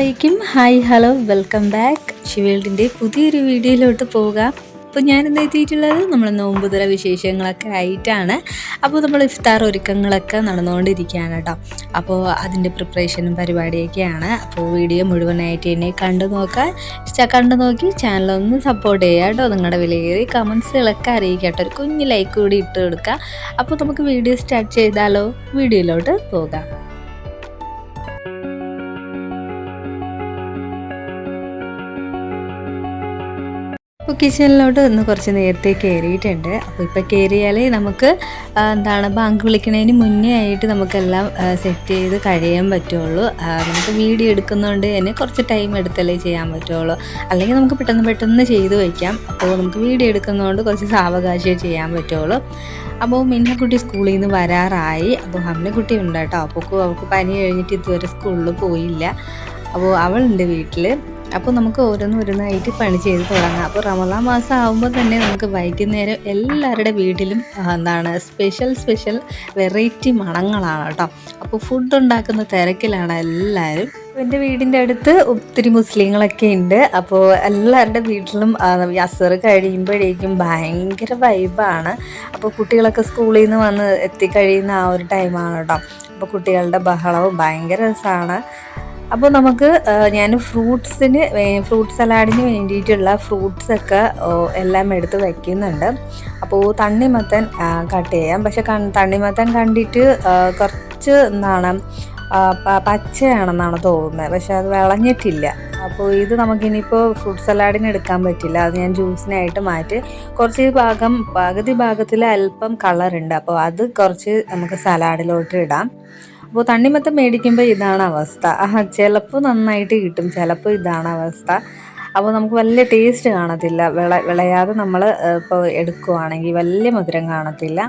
അസ്സലാമലൈക്കും. Hi hello welcome back. ഷിവേൾഡിന്റെ പുതിയൊരു വീഡിയോയിലോട്ട് പോകാം. അപ്പോൾ ഞാനിന്ന് എത്തിയിട്ടുള്ളത് നമ്മൾ നോമ്പുതല വിശേഷങ്ങളൊക്കെ ആയിട്ടാണ്. അപ്പോൾ നമ്മൾ ഇഫ്താർ ഒരുക്കങ്ങളൊക്കെ നടന്നുകൊണ്ടിരിക്കുകയാണ് കേട്ടോ. അപ്പോൾ അതിന്റെ പ്രിപ്പറേഷനും പരിപാടിയൊക്കെയാണ്. അപ്പോൾ വീഡിയോ മുഴുവനായിട്ട് എന്നെ കണ്ടു നോക്കുക. കണ്ടു നോക്കി ചാനലൊന്ന് സപ്പോർട്ട് ചെയ്യുക കേട്ടോ. നിങ്ങളുടെ വിലയേറി കമൻസുകളൊക്കെ അറിയിക്കുക കേട്ടോ. ഒരു കുഞ്ഞ് ലൈക്ക് കൂടി ഇട്ട് കൊടുക്കുക. അപ്പോൾ നമുക്ക് വീഡിയോ സ്റ്റാർട്ട് ചെയ്താലോ? വീഡിയോയിലോട്ട് പോകാം. അപ്പോൾ കിച്ചണിലോട്ട് ഇന്ന് കുറച്ച് നേരത്തെ കയറിയിട്ടുണ്ട് അപ്പോൾ ഇപ്പോൾ കയറിയാൽ നമുക്ക് എന്താണ് ബാങ്ക് വിളിക്കുന്നതിന് മുന്നേ ആയിട്ട് നമുക്കെല്ലാം സെറ്റ് ചെയ്ത് കഴിയാൻ പറ്റുള്ളൂ. നമുക്ക് വീഡിയോ എടുക്കുന്നതുകൊണ്ട് തന്നെ കുറച്ച് ടൈം എടുത്തല്ലേ ചെയ്യാൻ പറ്റുള്ളൂ. അല്ലെങ്കിൽ നമുക്ക് പെട്ടെന്ന് പെട്ടെന്ന് ചെയ്തു വയ്ക്കാം അപ്പോൾ നമുക്ക് വീഡിയോ എടുക്കുന്നതുകൊണ്ട് കുറച്ച് സാവകാശമേ ചെയ്യാൻ പറ്റുള്ളൂ. അപ്പോൾ മിന്നക്കുട്ടി സ്കൂളിൽ നിന്ന് വരാറായി. അപ്പോൾ ഹംലക്കുട്ടി ഉണ്ട് കേട്ടോ അപ്പോൾ അവൾക്ക് പനി കഴിഞ്ഞിട്ട് ഇതുവരെ സ്കൂളിൽ പോയില്ല. അപ്പോൾ അവളുണ്ട് വീട്ടിൽ അപ്പോൾ നമുക്ക് ഓരോന്നോരോന്നായിട്ട് പണി ചെയ്ത് തുടങ്ങാം. അപ്പോൾ റമദാൻ മാസം ആകുമ്പോൾ തന്നെ നമുക്ക് വൈകുന്നേരം എല്ലാവരുടെ വീട്ടിലും എന്താണ് സ്പെഷ്യൽ സ്പെഷ്യൽ വെറൈറ്റി മണങ്ങളാണ് കേട്ടോ. അപ്പോൾ ഫുഡ് ഉണ്ടാക്കുന്ന തിരക്കിലാണ് എല്ലാവരും. എന്റെ വീടിന്റെ അടുത്ത് ഒത്തിരി മുസ്ലിങ്ങളൊക്കെ ഉണ്ട്. അപ്പോൾ എല്ലാവരുടെ വീട്ടിലും അസർ കഴിയുമ്പോഴേക്കും ഭയങ്കര വൈബാണ് അപ്പോൾ കുട്ടികളൊക്കെ സ്കൂളിൽ നിന്ന് വന്ന് എത്തിക്കഴിയുന്ന ആ ഒരു ടൈമാണ് കേട്ടോ. അപ്പോൾ കുട്ടികളുടെ ബഹളവും ഭയങ്കര രസമാണ്. അപ്പോൾ നമുക്ക് ഞാൻ ഫ്രൂട്ട്സിന് ഫ്രൂട്ട് സലാഡിന് വേണ്ടിയിട്ടുള്ള ഫ്രൂട്ട്സൊക്കെ എല്ലാം എടുത്ത് വയ്ക്കുന്നുണ്ട് അപ്പോൾ തണ്ണിമത്തൻ കട്ട് ചെയ്യാം. പക്ഷെ തണ്ണിമത്തൻ കണ്ടിട്ട് കുറച്ച് എന്താണ് പച്ചയാണെന്നാണ് തോന്നുന്നത്. പക്ഷെ അത് വിളഞ്ഞിട്ടില്ല. അപ്പോൾ ഇത് നമുക്കിനിയിപ്പോൾ ഫ്രൂട്ട് സലാഡിന് എടുക്കാൻ പറ്റില്ല. അത് ഞാൻ ജ്യൂസിനായിട്ട് മാറ്റി കുറച്ച് ഭാഗം പകുതി ഭാഗത്തിൽ അല്പം കളറുണ്ട്. അപ്പോൾ അത് കുറച്ച് നമുക്ക് സലാഡിലോട്ട് ഇടാം. അപ്പോൾ തണ്ണിമത്തം മേടിക്കുമ്പോൾ ഇതാണ് അവസ്ഥ. ചിലപ്പോൾ നന്നായിട്ട് കിട്ടും. ചിലപ്പോൾ ഇതാണ് അവസ്ഥ. അപ്പോൾ നമുക്ക് വലിയ ടേസ്റ്റ് കാണത്തില്ല. വിള വിളയാതെ നമ്മൾ ഇപ്പോൾ എടുക്കുവാണെങ്കിൽ വലിയ മധുരം കാണത്തില്ല.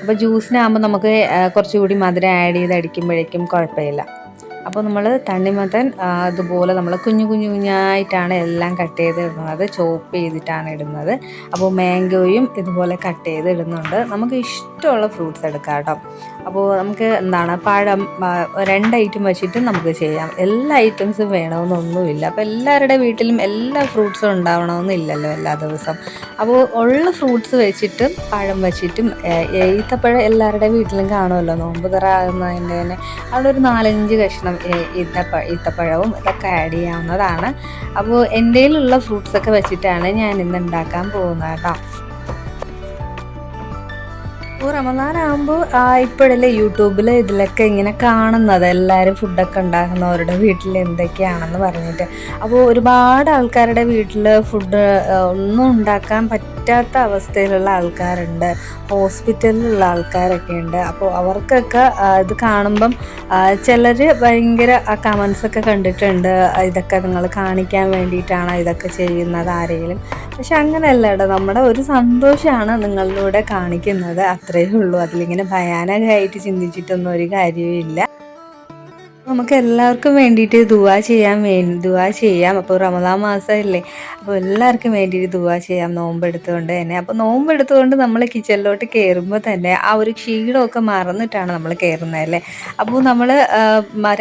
അപ്പോൾ ജ്യൂസിനാകുമ്പോൾ നമുക്ക് കുറച്ചുകൂടി മധുരം ആഡ് ചെയ്ത് അടിക്കുമ്പോഴേക്കും കുഴപ്പമില്ല. അപ്പോൾ നമ്മൾ തണ്ണിമത്തൻ അതുപോലെ നമ്മൾ കുഞ്ഞു കുഞ്ഞു കുഞ്ഞായിട്ടാണ് എല്ലാം കട്ട് ചെയ്ത് ഇടുന്നത് ചോപ്പ് ചെയ്തിട്ടാണ് ഇടുന്നത്. അപ്പോൾ മാംഗോയും ഇതുപോലെ കട്ട് ചെയ്ത് ഇടുന്നുണ്ട്. നമുക്ക് ഇഷ്ടമുള്ള ഫ്രൂട്ട്സ് എടുക്കാം കേട്ടോ. അപ്പോൾ നമുക്ക് എന്താണ് പഴം രണ്ട് ഐറ്റം വെച്ചിട്ട് നമുക്ക് ചെയ്യാം. എല്ലാ ഐറ്റംസും വേണമെന്നൊന്നുമില്ല. അപ്പോൾ എല്ലാവരുടെ വീട്ടിലും എല്ലാ ഫ്രൂട്ട്സും ഉണ്ടാവണമെന്നില്ലല്ലോ എല്ലാ ദിവസം. അപ്പോൾ ഉള്ള ഫ്രൂട്ട്സ് വെച്ചിട്ടും പഴം വെച്ചിട്ടും ഈത്തപ്പഴം എല്ലാവരുടെ വീട്ടിലും കാണുമല്ലോ. നോമ്പ് തറ ആകുന്നതിന്റെ തന്നെ. അവിടെ ഒരു നാലഞ്ച് കഷ്ണം ഈത്തപ്പഴ ഈത്തപ്പഴവും ഇതൊക്കെ ആഡ് ചെയ്യാവുന്നതാണ്. അപ്പോൾ എന്റെ കയ്യിലുള്ള ഫ്രൂട്ട്സൊക്കെ വെച്ചിട്ടാണ് ഞാൻ ഇന്ന് ഉണ്ടാക്കാൻ പോകുന്നത് കേട്ടോ. അപ്പോൾ റമദാനാകുമ്പോൾ ഇപ്പോഴല്ലേ യൂട്യൂബിൽ ഇതിലൊക്കെ ഇങ്ങനെ കാണുന്നത്. എല്ലാവരും ഫുഡൊക്കെ ഉണ്ടാക്കുന്നവരുടെ വീട്ടിൽ എന്തൊക്കെയാണെന്ന് പറഞ്ഞിട്ട്. അപ്പോൾ ഒരുപാട് ആൾക്കാരുടെ വീട്ടിൽ ഫുഡ് ഒന്നും ഉണ്ടാക്കാൻ പറ്റാത്ത അവസ്ഥയിലുള്ള ആൾക്കാരുണ്ട്. ഹോസ്പിറ്റലിലുള്ള ആൾക്കാരൊക്കെ ഉണ്ട്. അപ്പോൾ അവർക്കൊക്കെ ഇത് കാണുമ്പം ചിലർ ഭയങ്കര കമൻസൊക്കെ കണ്ടിട്ടുണ്ട്. ഇതൊക്കെ നിങ്ങൾ കാണിക്കാൻ വേണ്ടിയിട്ടാണ് ഇതൊക്കെ ചെയ്യുന്നത് ആരെങ്കിലും. പക്ഷെ അങ്ങനെയല്ല നമ്മുടെ ഒരു സന്തോഷമാണ് നിങ്ങളിലൂടെ കാണിക്കുന്നത്. അത്രയേ ഉള്ളൂ. അതിലിങ്ങനെ ഭയാനകമായിട്ട് ചിന്തിച്ചിട്ടൊന്നും ഒരു കാര്യവും ഇല്ല നമുക്ക് എല്ലാവർക്കും വേണ്ടിയിട്ട് ദുവാ ചെയ്യാൻ വേണ്ടി ദുവാ ചെയ്യാം. അപ്പോൾ റമദാൻ മാസമല്ലേ. അപ്പോൾ എല്ലാവർക്കും വേണ്ടിയിട്ട് ദുവാ ചെയ്യാം. നോമ്പെടുത്തുകൊണ്ട് തന്നെ. അപ്പോൾ നോമ്പെടുത്തുകൊണ്ട് നമ്മൾ കിച്ചണിലോട്ട് കയറുമ്പോൾ തന്നെ ആ ഒരു ക്ഷീണമൊക്കെ മറന്നിട്ടാണ് നമ്മൾ കയറുന്നത് അല്ലേ? അപ്പോൾ നമ്മൾ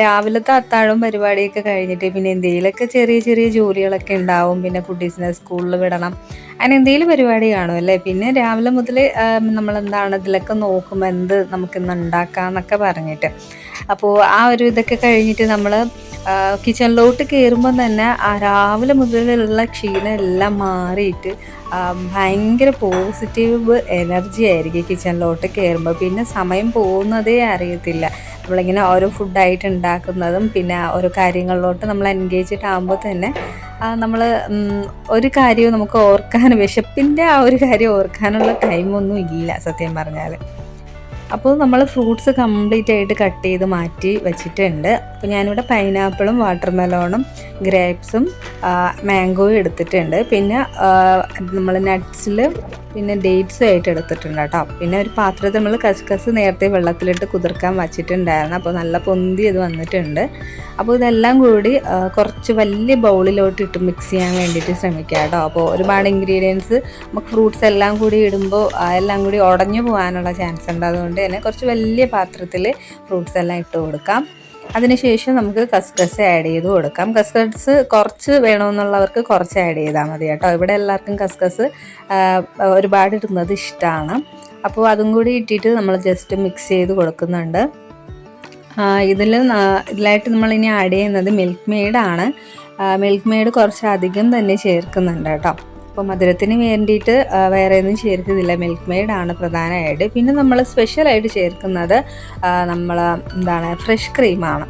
രാവിലത്തെ അത്താഴം പരിപാടിയൊക്കെ കഴിഞ്ഞിട്ട് പിന്നെ എന്തെങ്കിലുമൊക്കെ ചെറിയ ചെറിയ ജോലികളൊക്കെ ഉണ്ടാവും. പിന്നെ കുട്ടീസിനെ സ്കൂളിൽ വിടണം. അങ്ങനെ എന്തെങ്കിലും പരിപാടി കാണും അല്ലേ? പിന്നെ രാവിലെ മുതൽ നമ്മൾ എന്താണ് ഇതിലൊക്കെ നോക്കുമ്പോൾ എന്ത് നമുക്കിന്ന് ഉണ്ടാക്കാം എന്നൊക്കെ പറഞ്ഞിട്ട്. അപ്പോൾ ആ ഒരു ഇതൊക്കെ കഴിഞ്ഞിട്ട് നമ്മൾ കിച്ചണിലോട്ട് കയറുമ്പോൾ തന്നെ ആ രാവിലെ മുതലുള്ള ക്ഷീണം എല്ലാം മാറിയിട്ട് ഭയങ്കര പോസിറ്റീവ് എനർജി ആയിരിക്കും കിച്ചണിലോട്ട് കയറുമ്പോൾ പിന്നെ സമയം പോകുന്നതേ അറിയത്തില്ല. നമ്മളിങ്ങനെ ഓരോ ഫുഡായിട്ട് ഉണ്ടാക്കുന്നതും പിന്നെ ഓരോ കാര്യങ്ങളിലോട്ട് നമ്മൾ എൻഗേജ്ഡ് ആകുമ്പോൾ തന്നെ നമ്മൾ ഒരു കാര്യവും നമുക്ക് ഓർക്കാൻ വിശപ്പിന്റെ ആ ഒരു കാര്യം ഓർക്കാനുള്ള ടൈമൊന്നും ഇല്ല സത്യം പറഞ്ഞാൽ അപ്പോൾ നമ്മൾ ഫ്രൂട്ട്സ് കംപ്ലീറ്റ് ആയിട്ട് കട്ട് ചെയ്ത് മാറ്റി വെച്ചിട്ടുണ്ട്. അപ്പോൾ ഞാനിവിടെ പൈനാപ്പിളും വാട്ടർ മെലോണും ഗ്രേപ്സും മാംഗോയും എടുത്തിട്ടുണ്ട്. പിന്നെ നമ്മൾ നട്ട്സിൽ പിന്നെ ഡേറ്റ്സും ആയിട്ട് എടുത്തിട്ടുണ്ട് കേട്ടോ. പിന്നെ ഒരു പാത്രത്തിൽ നമ്മൾ കസ്കസ് നേരത്തെ വെള്ളത്തിലിട്ട് കുതിർക്കാൻ വച്ചിട്ടുണ്ടായിരുന്നു. അപ്പോൾ നല്ല പൊന്തി ഇത് വന്നിട്ടുണ്ട്. അപ്പോൾ ഇതെല്ലാം കൂടി കുറച്ച് വലിയ ബൗളിലോട്ട് ഇട്ട് മിക്സ് ചെയ്യാൻ വേണ്ടിയിട്ട് ശ്രമിക്കുക കേട്ടോ. അപ്പോൾ ഒരുപാട് ഇൻഗ്രീഡിയൻസ് നമുക്ക് ഫ്രൂട്ട്സ് എല്ലാം കൂടി ഇടുമ്പോൾ എല്ലാം കൂടി ഉടഞ്ഞു പോകാനുള്ള ചാൻസ് ഉണ്ട്. അതുകൊണ്ട് തന്നെ കുറച്ച് വലിയ പാത്രത്തിൽ ഫ്രൂട്ട്സ് എല്ലാം ഇട്ട് കൊടുക്കാം. അതിനുശേഷം നമുക്ക് കസ്കസ് ആഡ് ചെയ്ത് കൊടുക്കാം. കസ്കസ് കുറച്ച് വേണമെന്നുള്ളവർക്ക് കുറച്ച് ആഡ് ചെയ്താൽ മതി കേട്ടോ. ഇവിടെ എല്ലാവർക്കും കസ്കസ് ഒരുപാട് ഇടുന്നത് ഇഷ്ടമാണ് അപ്പോൾ അതും കൂടി ഇട്ടിട്ട് നമ്മൾ ജസ്റ്റ് മിക്സ് ചെയ്ത് കൊടുക്കുന്നുണ്ട്. ഇതിൽ ഇതിലായിട്ട് നമ്മളിനി ആഡ് ചെയ്യുന്നത് മിൽക്ക് മെയ്ഡാണ് മിൽക്ക് മെയ്ഡ് കുറച്ച് അധികം തന്നെ ചേർക്കുന്നുണ്ട് കേട്ടോ. അപ്പോൾ മധുരത്തിന് വേണ്ടിയിട്ട് വേറെ ഒന്നും ചേർക്കുന്നില്ല മിൽക്ക് മെയ്ഡാണ് പ്രധാനമായിട്ട്. പിന്നെ നമ്മൾ സ്പെഷ്യലായിട്ട് ചേർക്കുന്നത് നമ്മൾ എന്താണ് ഫ്രഷ് ക്രീമാണ്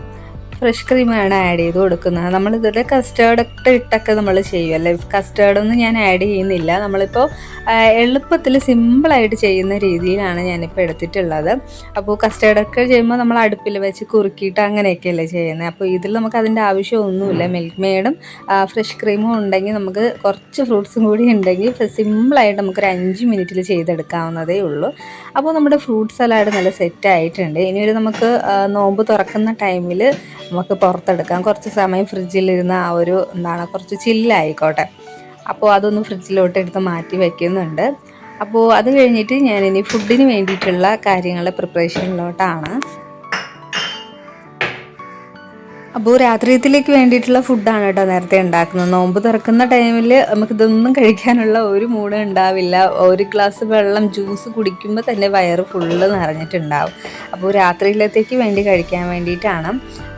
ഫ്രഷ് ക്രീമാണ് ആഡ് ചെയ്ത് കൊടുക്കുന്നത്. നമ്മളിതിൽ കസ്റ്റേർഡൊക്കെ ഇട്ടൊക്കെ നമ്മൾ ചെയ്യുമല്ലേ കസ്റ്റേർഡൊന്നും ഞാൻ ആഡ് ചെയ്യുന്നില്ല. നമ്മളിപ്പോൾ എളുപ്പത്തിൽ സിമ്പിളായിട്ട് ചെയ്യുന്ന രീതിയിലാണ് ഞാനിപ്പോൾ എടുത്തിട്ടുള്ളത്. അപ്പോൾ കസ്റ്റേർഡൊക്കെ ചെയ്യുമ്പോൾ നമ്മൾ അടുപ്പിൽ വെച്ച് കുറുക്കിയിട്ട് അങ്ങനെയൊക്കെയല്ലേ ചെയ്യുന്നത്. അപ്പോൾ ഇതിൽ നമുക്ക് അതിന്റെ ആവശ്യമൊന്നുമില്ല. മിൽക്ക് മെയ്ഡും ഫ്രഷ് ക്രീമും ഉണ്ടെങ്കിൽ നമുക്ക് കുറച്ച് ഫ്രൂട്ട്സും കൂടി ഉണ്ടെങ്കിൽ സിമ്പിളായിട്ട് നമുക്കൊരു അഞ്ച് മിനിറ്റിൽ ചെയ്തെടുക്കാവുന്നതേ ഉള്ളൂ. അപ്പോൾ നമ്മുടെ ഫ്രൂട്ട്സ് സലാഡ് നല്ല സെറ്റ് ആയിട്ടുണ്ട്. ഇനി ഒരു നമുക്ക് നോമ്പ് തുറക്കുന്ന ടൈമിൽ നമുക്ക് പുറത്തെടുക്കാം. കുറച്ച് സമയം ഫ്രിഡ്ജിലിരുന്ന ആ ഒരു എന്താണ് കുറച്ച് ചില്ലായിക്കോട്ടെ. അപ്പോൾ അതൊന്ന് ഫ്രിഡ്ജിലോട്ട് എടുത്ത് മാറ്റി വയ്ക്കുന്നുണ്ട് അപ്പോൾ അത് കഴിഞ്ഞിട്ട് ഞാനിനി ഫുഡിന് വേണ്ടിയിട്ടുള്ള കാര്യങ്ങളുടെ പ്രിപ്പറേഷനിലോട്ടാണ് അപ്പോൾ രാത്രിയത്തിലേക്ക് വേണ്ടിയിട്ടുള്ള ഫുഡാണ് കേട്ടോ നേരത്തെ ഉണ്ടാക്കുന്നത്. നോമ്പ് തുറക്കുന്ന ടൈമിൽ നമുക്കിതൊന്നും കഴിക്കാനുള്ള ഒരു മൂഡ് ഉണ്ടാവില്ല. ഒരു ഗ്ലാസ് വെള്ളം ജ്യൂസ് കുടിക്കുമ്പോൾ തന്നെ വയറ് ഫുള്ള് നിറഞ്ഞിട്ടുണ്ടാവും. അപ്പോൾ രാത്രിയിലത്തേക്ക് വേണ്ടി കഴിക്കാൻ വേണ്ടിയിട്ടാണ്.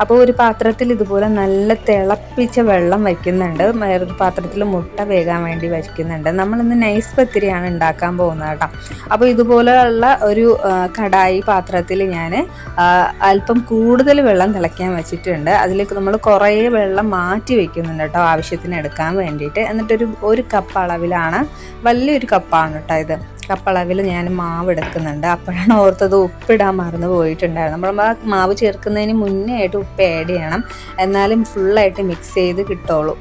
അപ്പോൾ ഒരു പാത്രത്തിൽ ഇതുപോലെ നല്ല തിളപ്പിച്ച വെള്ളം വയ്ക്കുന്നുണ്ട്. വേറൊരു പാത്രത്തിൽ മുട്ട വേകാൻ വേണ്ടി വയ്ക്കുന്നുണ്ട്. നമ്മളിന്ന് നൈസ് പത്തിരിയാണ് ഉണ്ടാക്കാൻ പോകുന്നത് കേട്ടോ അപ്പോൾ ഇതുപോലെയുള്ള ഒരു കടായി പാത്രത്തിൽ ഞാൻ അല്പം കൂടുതൽ വെള്ളം തിളയ്ക്കാൻ വെച്ചിട്ടുണ്ട്. അതിലേക്ക് നമ്മൾ കുറേ വെള്ളം മാറ്റി വെക്കുന്നുണ്ട് കേട്ടോ ആവശ്യത്തിന് എടുക്കാൻ വേണ്ടിയിട്ട്. എന്നിട്ടൊരു ഒരു കപ്പ് അളവിലാണ് വലിയൊരു കപ്പാണ് കേട്ടോ ഇത്. കപ്പളവിൽ ഞാൻ മാവ് എടുക്കുന്നുണ്ട്. അപ്പോഴാണ് ഓർത്തത് ഉപ്പിടാൻ മറന്നു പോയിട്ടുണ്ടായിരുന്നു നമ്മൾ മാവ് ചേർക്കുന്നതിന് മുന്നേ ആയിട്ട് ഉപ്പ് ആഡ് ചെയ്യണം. എന്നാലും ഫുള്ളായിട്ട് മിക്സ് ചെയ്ത് കിട്ടുള്ളൂ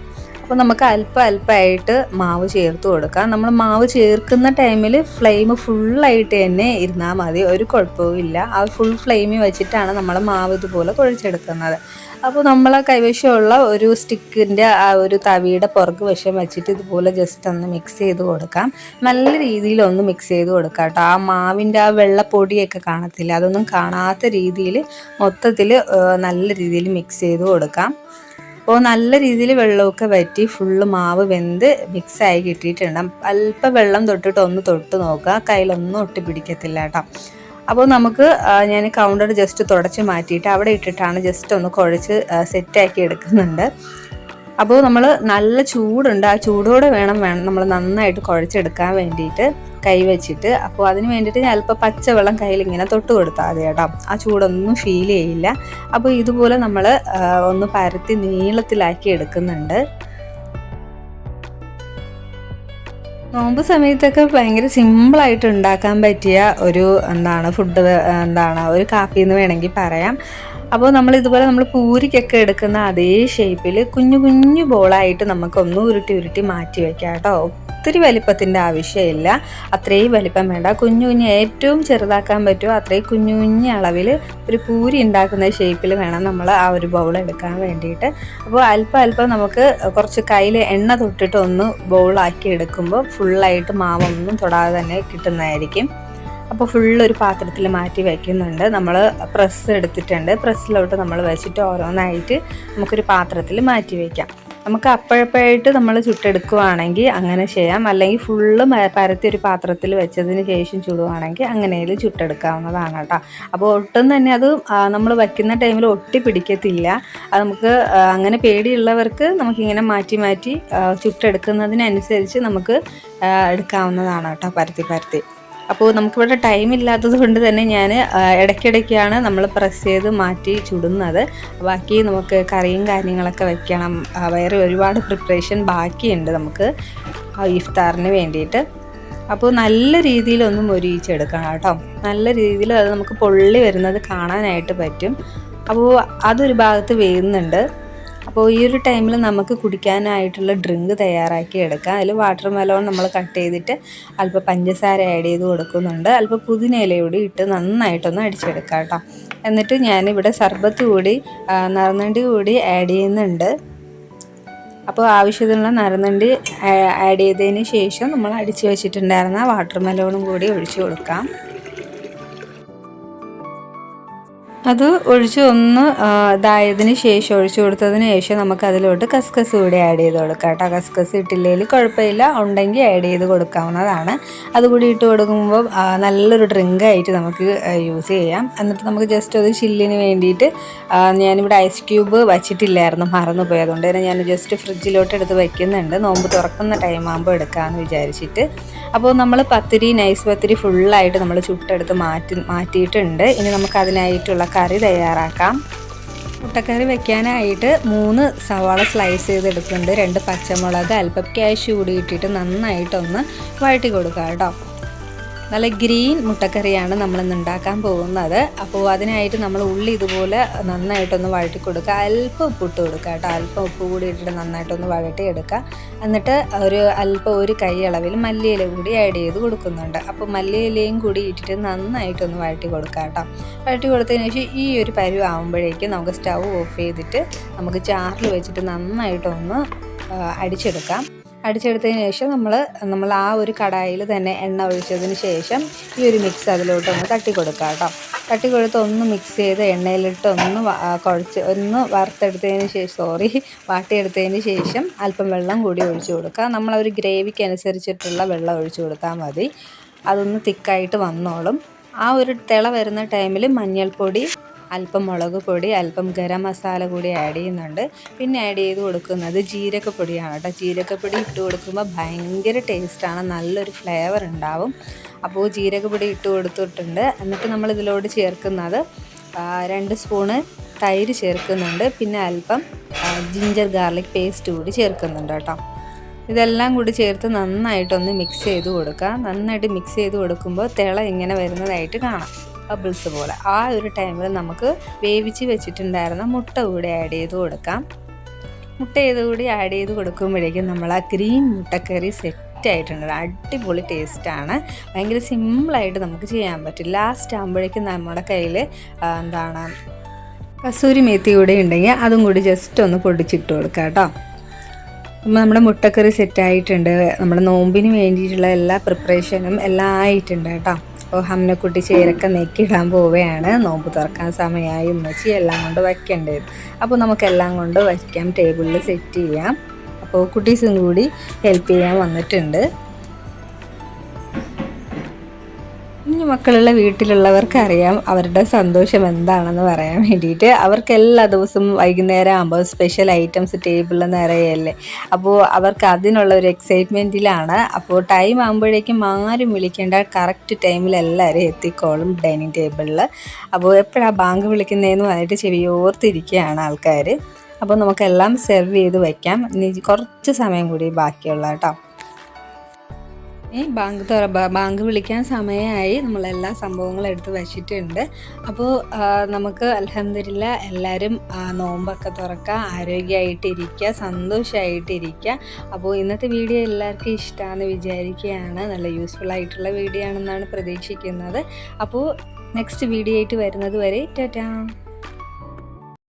അപ്പോൾ നമുക്ക് അല്പം അല്പമായിട്ട് മാവ് ചേർത്ത് കൊടുക്കാം. നമ്മൾ മാവ് ചേർക്കുന്ന ടൈമിൽ ഫ്ലെയിം ഫുള്ളായിട്ട് തന്നെ ഇരുന്നാൽ മതി. ഒരു കുഴപ്പവും ഇല്ല. ആ ഫുൾ ഫ്ലെയിമിൽ വെച്ചിട്ടാണ് നമ്മൾ മാവ് ഇതുപോലെ കുഴച്ചെടുക്കുന്നത്. അപ്പോൾ നമ്മൾ കൈവശമുള്ള ഒരു സ്റ്റിക്കിന്റെ ആ ഒരു തവിയുടെ പുറക്ക് വശം വെച്ചിട്ട് ഇതുപോലെ ജസ്റ്റ് ഒന്ന് മിക്സ് ചെയ്ത് കൊടുക്കാം. നല്ല രീതിയിൽ ഒന്ന് മിക്സ് ചെയ്ത് കൊടുക്കാം കേട്ടോ. ആ മാവിന്റെ ആ വെള്ളപ്പൊടിയൊക്കെ കാണത്തില്ല. അതൊന്നും കാണാത്ത രീതിയിൽ മൊത്തത്തിൽ നല്ല രീതിയിൽ മിക്സ് ചെയ്ത് കൊടുക്കാം. അപ്പോൾ നല്ല രീതിയിൽ വെള്ളമൊക്കെ വറ്റി ഫുള്ള് മാവ് വെന്ത് മിക്സായി കിട്ടിയിട്ടുണ്ട്. അല്പം വെള്ളം തൊട്ടിട്ട് ഒന്ന് തൊട്ട് നോക്കുക. കയ്യിലൊന്നും ഒട്ടി പിടിക്കത്തില്ല കേട്ടോ. അപ്പോൾ നമുക്ക് ഞാൻ കൗണ്ടർ ജസ്റ്റ് തുടച്ച് മാറ്റിയിട്ട് അവിടെ ഇട്ടിട്ടാണ് ജസ്റ്റ് ഒന്ന് കുഴച്ച് സെറ്റാക്കി എടുക്കുന്നുണ്ട്. അപ്പോൾ നമ്മൾ നല്ല ചൂടുണ്ട്. ആ ചൂടോടെ വേണം വേണം നമ്മൾ നന്നായിട്ട് കുഴച്ചെടുക്കാൻ വേണ്ടിയിട്ട് കൈ വെച്ചിട്ട്. അപ്പോൾ അതിന് വേണ്ടിയിട്ട് ഞാൻ അല്പം പച്ചവെള്ളം കയ്യിൽ ഇങ്ങനെ തൊട്ട് കൊടുത്താൽ മതി കേട്ടോ. ആ ചൂടൊന്നും ഫീൽ ചെയ്യില്ല. അപ്പോൾ ഇതുപോലെ നമ്മൾ ഒന്ന് പരത്തി നീളത്തിലാക്കി എടുക്കുന്നുണ്ട്. നോമ്പ് സമയത്തൊക്കെ ഭയങ്കര സിമ്പിളായിട്ട് ഉണ്ടാക്കാൻ പറ്റിയ ഒരു എന്താണ് ഫുഡ് എന്താണ് ഒരു കാപ്പി എന്ന് വേണമെങ്കിൽ പറയാം. അപ്പോൾ നമ്മൾ ഇതുപോലെ നമ്മൾ പൂരിക്കൊക്കെ എടുക്കുന്ന അതേ ഷേപ്പിൽ കുഞ്ഞു കുഞ്ഞു ബോളായിട്ട് നമുക്കൊന്ന് ഉരുട്ടി ഉരുട്ടി മാറ്റി വെക്കാം കേട്ടോ. ഒത്തിരി വലിപ്പത്തിന്റെ ആവശ്യമില്ല. അത്രയും വലിപ്പം വേണ്ട. കുഞ്ഞു കുഞ്ഞ് ഏറ്റവും ചെറുതാക്കാൻ പറ്റുമോ അത്രയും കുഞ്ഞു കുഞ്ഞു അളവിൽ ഒരു പൂരി ഉണ്ടാക്കുന്ന ഷേപ്പിൽ വേണം നമ്മൾ ആ ഒരു ബൗൾ എടുക്കാൻ വേണ്ടിയിട്ട്. അപ്പോൾ അല്പം അല്പം നമുക്ക് കുറച്ച് കയ്യിൽ എണ്ണ തൊട്ടിട്ട് ഒന്ന് ബൗളാക്കി എടുക്കുമ്പോൾ ഫുള്ളായിട്ട് മാവൊന്നും തൊടാതെ തന്നെ കിട്ടുന്നതായിരിക്കും. അപ്പോൾ ഫുള്ള് ഒരു പാത്രത്തിൽ മാറ്റി വയ്ക്കുന്നുണ്ട് നമ്മൾ പ്രസ് എടുത്തിട്ടുണ്ട്. പ്രസ്സിലോട്ട് നമ്മൾ വെച്ചിട്ട് ഓരോന്നായിട്ട് നമുക്കൊരു പാത്രത്തിൽ മാറ്റി വയ്ക്കാം നമുക്ക് അപ്പോഴപ്പോഴായിട്ട് നമ്മൾ ചുട്ടെടുക്കുവാണെങ്കിൽ അങ്ങനെ ചെയ്യാം. അല്ലെങ്കിൽ ഫുള്ള് പരത്തി ഒരു പാത്രത്തിൽ വെച്ചതിന് ശേഷം ചുടുവാണെങ്കിൽ അങ്ങനെയും ചുട്ടെടുക്കാവുന്നതാണ് കേട്ടോ. അപ്പോൾ ഒട്ടും തന്നെ അത് നമ്മൾ വയ്ക്കുന്ന ടൈമിൽ ഒട്ടി പിടിക്കത്തില്ല. അത് നമുക്ക് അങ്ങനെ പേടിയുള്ളവർക്ക് നമുക്കിങ്ങനെ മാറ്റി മാറ്റി ചുട്ടെടുക്കുന്നതിനനുസരിച്ച് നമുക്ക് എടുക്കാവുന്നതാണ് കേട്ടോ പരത്തി പരത്തി. അപ്പോൾ നമുക്കിവിടെ ടൈം ഇല്ലാത്തത് കൊണ്ട് തന്നെ ഞാൻ ഇടയ്ക്കിടയ്ക്കാണ് നമ്മൾ പ്രസ് ചെയ്ത് മാറ്റി ചുടുന്നത്. ബാക്കി നമുക്ക് കറിയും കാര്യങ്ങളൊക്കെ വെക്കണം. വേറെ ഒരുപാട് പ്രിപ്പറേഷൻ ബാക്കിയുണ്ട് നമുക്ക് ഇഫ്താറിന് വേണ്ടിയിട്ട്. അപ്പോൾ നല്ല രീതിയിലൊന്ന് മൊരിയിച്ചെടുക്കണം കേട്ടോ. നല്ല രീതിയിൽ അത് നമുക്ക് പൊള്ളി വരുന്നത് കാണാനായിട്ട് പറ്റും. അപ്പോൾ അതൊരു ഭാഗത്ത് വേകുന്നുണ്ട് അപ്പോൾ ഈ ഒരു ടൈമിൽ നമുക്ക് കുടിക്കാനായിട്ടുള്ള ഡ്രിങ്ക് തയ്യാറാക്കി എടുക്കാം. അതിൽ വാട്ടർ മെലോൺ നമ്മൾ കട്ട് ചെയ്തിട്ട് അല്പം പഞ്ചസാര ആഡ് ചെയ്ത് കൊടുക്കുന്നുണ്ട്. അല്പം പുതിന ഇട്ട് നന്നായിട്ടൊന്ന് അടിച്ചെടുക്കാം കേട്ടോ. എന്നിട്ട് ഞാനിവിടെ സർബത്ത് കൂടി നറുനണ്ടി കൂടി ആഡ് ചെയ്യുന്നുണ്ട്. അപ്പോൾ ആവശ്യത്തിനുള്ള നറുനണ്ടി ആഡ് ചെയ്തതിന് ശേഷം നമ്മൾ അടിച്ച് വെച്ചിട്ടുണ്ടായിരുന്ന വാട്ടർ മെലോണും കൂടി ഒഴിച്ചു കൊടുക്കാം. അത് ഒഴിച്ച് ഒന്ന് ഇതായതിന് ശേഷം ഒഴിച്ചു കൊടുത്തതിന് ശേഷം നമുക്ക് അതിലോട്ട് കസ്കസ് കൂടി ആഡ് ചെയ്ത് കൊടുക്കാം കേട്ടോ. കസ്കസ് ഇട്ടില്ലെങ്കിൽ കുഴപ്പമില്ല. ഉണ്ടെങ്കിൽ ആഡ് ചെയ്ത് കൊടുക്കാവുന്നതാണ്. അതുകൂടി ഇട്ട് കൊടുക്കുമ്പോൾ നല്ലൊരു ഡ്രിങ്ക് ആയിട്ട് നമുക്ക് യൂസ് ചെയ്യാം. എന്നിട്ട് നമുക്ക് ജസ്റ്റ് ഒരു ചില്ലിന് വേണ്ടിയിട്ട് ഞാനിവിടെ ഐസ് ക്യൂബ് വച്ചിട്ടില്ലായിരുന്നു. മറന്നുപോയി. അതുകൊണ്ട് തന്നെ ഞാൻ ജസ്റ്റ് ഫ്രിഡ്ജിലോട്ട് എടുത്ത് വയ്ക്കുന്നുണ്ട് നോമ്പ് തുറക്കുന്ന ടൈം ആകുമ്പോൾ എടുക്കാമെന്ന് വിചാരിച്ചിട്ട്. അപ്പോൾ നമ്മൾ പത്തിരി നൈസ് പത്തിരി ഫുള്ളായിട്ട് നമ്മൾ ചുട്ടെടുത്ത് മാറ്റി മാറ്റിയിട്ടുണ്ട്. ഇനി നമുക്ക് അതിനായിട്ടുള്ള കറി തയ്യാറാക്കാം. മുട്ടക്കറി വെക്കാനായിട്ട് മൂന്ന് സവാള സ്ലൈസ് ചെയ്തെടുക്കുന്നുണ്ട്. രണ്ട് പച്ചമുളക് അല്പം ക്യാഷ് കൂടി ഇട്ടിട്ട് നന്നായിട്ടൊന്ന് വഴറ്റി കൊടുക്കാം കേട്ടോ. നല്ല ഗ്രീൻ മുട്ടക്കറിയാണ് നമ്മളിന്ന് ഉണ്ടാക്കാൻ പോകുന്നത്. അപ്പോൾ അതിനായിട്ട് നമ്മൾ ഉള്ളി ഇതുപോലെ നന്നായിട്ടൊന്ന് വഴറ്റി കൊടുക്കുക അല്പം ഉപ്പ് ഇട്ട് കൊടുക്കുക കേട്ടോ. അല്പം ഉപ്പ് കൂടി ഇട്ടിട്ട് നന്നായിട്ടൊന്ന് വഴറ്റി എടുക്കുക എന്നിട്ട് ഒരു അല്പം ഒരു കൈ അളവിൽ മല്ലിയില കൂടി ആഡ് ചെയ്ത് കൊടുക്കുന്നുണ്ട്. അപ്പോൾ മല്ലിയിലയും കൂടി ഇട്ടിട്ട് നന്നായിട്ടൊന്ന് വഴറ്റി കൊടുക്കുക കേട്ടോ. വഴറ്റി കൊടുത്തതിന് ശേഷം ഈ ഒരു പരുവ് ആകുമ്പോഴേക്കും നമുക്ക് സ്റ്റൗ ഓഫ് ചെയ്തിട്ട് നമുക്ക് ചാറിൽ വെച്ചിട്ട് നന്നായിട്ടൊന്ന് അടിച്ചെടുക്കാം. അടിച്ചെടുത്തതിന് ശേഷം നമ്മൾ നമ്മൾ ആ ഒരു കടായിൽ തന്നെ എണ്ണ ഒഴിച്ചതിന് ശേഷം ഈ ഒരു മിക്സ് അതിലോട്ട് ഒന്ന് തട്ടി കൊടുക്കുക കേട്ടോ. തട്ടി കൊടുത്ത് ഒന്ന് മിക്സ് ചെയ്ത് എണ്ണയിലിട്ട് ഒന്ന് കുഴച്ച് ഒന്ന് വറുത്തെടുത്തതിന് ശേഷം സോറി വാട്ടിയെടുത്തതിന് ശേഷം അല്പം വെള്ളം കൂടി ഒഴിച്ചു കൊടുക്കുക നമ്മൾ ഒരു ഗ്രേവിക്ക് അനുസരിച്ചിട്ടുള്ള വെള്ളം ഒഴിച്ചു കൊടുത്താൽ മതി. അതൊന്ന് തിക്കായിട്ട് വന്നോളും. ആ ഒരു തിള വരുന്ന ടൈമിൽ മഞ്ഞൾപ്പൊടി അല്പം മുളക് പൊടി അല്പം ഗരം മസാല കൂടി ആഡ് ചെയ്യുന്നുണ്ട്. പിന്നെ ആഡ് ചെയ്ത് കൊടുക്കുന്നത് ജീരകപ്പൊടിയാണ് കേട്ടോ. ജീരകപ്പൊടി ഇട്ട് കൊടുക്കുമ്പോൾ ഭയങ്കര ടേസ്റ്റാണ് നല്ലൊരു ഫ്ലേവർ ഉണ്ടാവും. അപ്പോൾ ജീരകപ്പൊടി ഇട്ട് കൊടുത്തിട്ടുണ്ട്. എന്നിട്ട് നമ്മൾ ഇതിലോട്ട് ചേർക്കുന്നത് രണ്ട് സ്പൂണ് തൈര് ചേർക്കുന്നുണ്ട്. പിന്നെ അല്പം ജിഞ്ചർ ഗാർലിക് പേസ്റ്റ് കൂടി ചേർക്കുന്നുണ്ട് കേട്ടോ. ഇതെല്ലാം കൂടി ചേർത്ത് നന്നായിട്ടൊന്ന് മിക്സ് ചെയ്ത് കൊടുക്കുക നന്നായിട്ട് മിക്സ് ചെയ്ത് കൊടുക്കുമ്പോൾ തിള ഇങ്ങനെ വരുന്നതായിട്ട് കാണാം. ബബിൾസ് പോലെ. ആ ഒരു ടൈമിൽ നമുക്ക് വേവിച്ച് വെച്ചിട്ടുണ്ടായിരുന്ന മുട്ട കൂടി ആഡ് ചെയ്ത് കൊടുക്കാം. മുട്ട കൂടി ആഡ് ചെയ്ത് കൊടുക്കുമ്പോഴേക്കും നമ്മൾ ആ ഗ്രീൻ മുട്ടക്കറി സെറ്റ് ആയിട്ടുണ്ട്. അടിപൊളി ടേസ്റ്റാണ് ഭയങ്കര സിമ്പിളായിട്ട് നമുക്ക് ചെയ്യാൻ പറ്റും. ലാസ്റ്റ് ആകുമ്പോഴേക്കും നമ്മുടെ കയ്യിൽ എന്താണ് കസൂരി മേത്തി കൂടെ ഉണ്ടെങ്കിൽ അതും കൂടി ജസ്റ്റ് ഒന്ന് പൊടിച്ചിട്ട് കൊടുക്കുക കേട്ടോ. അപ്പം നമ്മുടെ മുട്ടക്കറി സെറ്റായിട്ടുണ്ട് നമ്മുടെ നോമ്പിന് വേണ്ടിയിട്ടുള്ള എല്ലാ പ്രിപ്പറേഷനും എല്ലാം ആയിട്ടുണ്ട് കേട്ടോ. അപ്പോൾ ഹമ്മനക്കുട്ടി ചേരൊക്കെ നെക്കിടാൻ പോവുകയാണ്. നോമ്പ് തുറക്കാൻ സമയമായി. ഉമ്മച്ചി എല്ലാം കൊണ്ട് വയ്ക്കേണ്ടത് അപ്പോൾ നമുക്കെല്ലാം കൊണ്ട് വയ്ക്കാം. ടേബിളിൽ സെറ്റ് ചെയ്യാം. അപ്പോൾ കുട്ടീസും കൂടി ഹെൽപ്പ് ചെയ്യാൻ വന്നിട്ടുണ്ട്. കുഞ്ഞു മക്കളുള്ള വീട്ടിലുള്ളവർക്ക് അറിയാം അവരുടെ സന്തോഷം എന്താണെന്ന് പറയാൻ വേണ്ടിയിട്ട്. അവർക്ക് എല്ലാ ദിവസവും വൈകുന്നേരം ആകുമ്പോൾ സ്പെഷ്യൽ ഐറ്റംസ് ടേബിളിൽ നിറയല്ലേ. അപ്പോൾ അവർക്ക് അതിനുള്ള ഒരു എക്സൈറ്റ്മെന്റിലാണ് അപ്പോൾ ടൈം ആകുമ്പോഴേക്കും ആരും വിളിക്കേണ്ട കറക്റ്റ് ടൈമിൽ എല്ലാവരും എത്തിക്കോളും ഡൈനിങ് ടേബിളിൽ അപ്പോൾ എപ്പോഴാണ് ബാങ്ക് വിളിക്കുന്നതെന്ന് പറഞ്ഞിട്ട് ചെവിയോർത്തിരിക്കുകയാണ് ആൾക്കാർ അപ്പോൾ നമുക്കെല്ലാം സെർവ് ചെയ്ത് വയ്ക്കാം ഇനി കുറച്ച് സമയം കൂടി ബാക്കിയുള്ള കേട്ടോ. ബാങ്ക് തുറ ബാങ്ക് വിളിക്കാൻ സമയമായി നമ്മളെല്ലാ സംഭവങ്ങളും എടുത്ത് വച്ചിട്ടുണ്ട്. അപ്പോൾ നമുക്ക് അലഹമില്ല എല്ലാവരും നോമ്പൊക്കെ തുറക്കുക ആരോഗ്യമായിട്ടിരിക്കുക സന്തോഷമായിട്ടിരിക്കുക അപ്പോൾ ഇന്നത്തെ വീഡിയോ എല്ലാവർക്കും ഇഷ്ടമാണെന്ന് വിചാരിക്കുകയാണ്. നല്ല യൂസ്ഫുൾ ആയിട്ടുള്ള വീഡിയോ ആണെന്നാണ് പ്രതീക്ഷിക്കുന്നത്. അപ്പോൾ നെക്സ്റ്റ് വീഡിയോ ആയിട്ട് വരുന്നത് വരെ ടാറ്റാ.